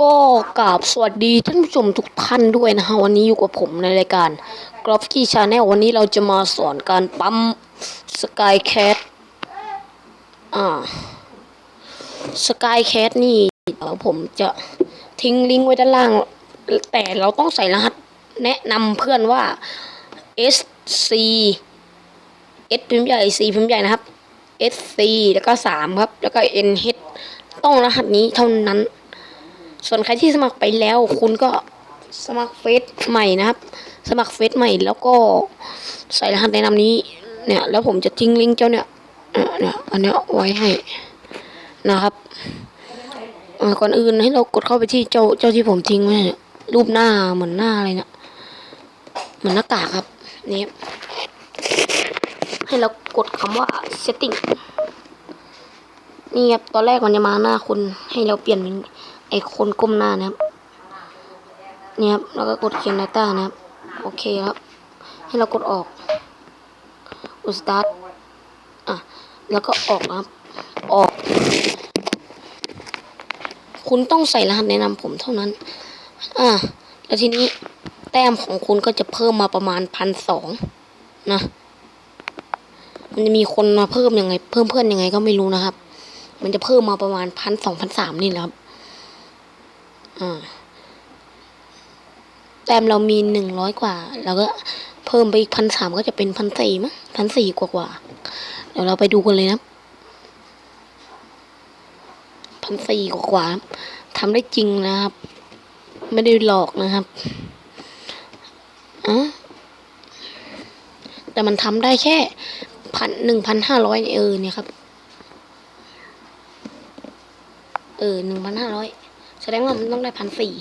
ก็กราบสวัสดีท่านผู้ชมทุกท่านด้วยนะฮะวันนี้อยู่กับผมในรายการกรอฟกี้ชาแนลวันนี้เราจะมาสอนการปั๊มสกายแคทอ่าสกายแคทนี่เดี๋ยวผมจะทิ้งลิงก์ไว้ด้านล่าง แต่เราต้องใส่รหัสแนะนำเพื่อนว่า S C S พิมพ์ใหญ่ C พิมพ์ใหญ่นะครับ S C แล้วก็สามครับ แล้วก็ N H ต้องรหัสนี้เท่านั้น ส่วนใครที่สมัครไปแล้ว คุณก็สมัครเฟซใหม่นะครับ สมัครเฟซใหม่แล้วก็ใส่รหัสแนะนำนี้ เนี่ย แล้วผมจะทิ้งลิงก์เจ้าเนี่ยเนี่ยอันเนี้ยไว้ให้นะครับก่อนอื่นให้เรากดเข้าไปที่เจ้าเจ้าที่ผมทิ้งไว้รูปหน้าเหมือนหน้าอะไรเนี่ยเหมือนหน้ากากครับนี่ให้เรากดคำว่า setting นี่ครับตอนแรกมันจะมาหน้าคุณให้เราเปลี่ยนเป็น ไอคนก้มหน้านะครับเนี่ยครับแล้วก็กดเขียน data นะครับ โอเคครับ ให้เรากดออกอุสตาร์ทอะ แล้วก็ออกนะครับ ออก คุณต้องใส่รหัสแนะนำผมเท่านั้น อะ แล้วทีนี้แต้มของคุณก็จะเพิ่มมาประมาณพันสองนะ มันจะมีคนมาเพิ่มยังไง เพิ่มเพื่อนยังไงก็ไม่รู้นะครับ มันจะเพิ่มมาประมาณพันสองพันสามนี่แหละครับ แต้มเรามีหนึ่งร้อยกว่าแล้วก็เพิ่มไปอีกพันสามก็จะเป็นพันสี่มั้งพันสี่กว่ากว่าเดี๋ยวเราไปดูกันเลยนะพันสี่กว่ากว่าทำได้จริงนะครับ ไม่ได้หลอกนะครับอะแต่มันทำได้แค่พันหนึ่งพันห้าร้อยเออเนี่ยครับ เออหนึ่งพันห้าร้อย แสดงว่ามันต้องได้พันสี่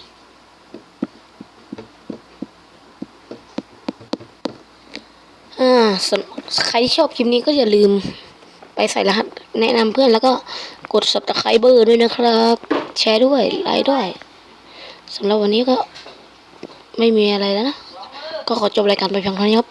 อ่าสนใครที่ชอบคลิปนี้ก็อย่าลืมไปใส่รหัสแนะนำเพื่อนแล้วก็กด subscribe ด้วยนะครับ แชร์ด้วย ไลค์ด้วยสำหรับวันนี้ก็ไม่มีอะไรแล้วนะ ก็ขอจบรายการไปเพียงเท่านี้ครับ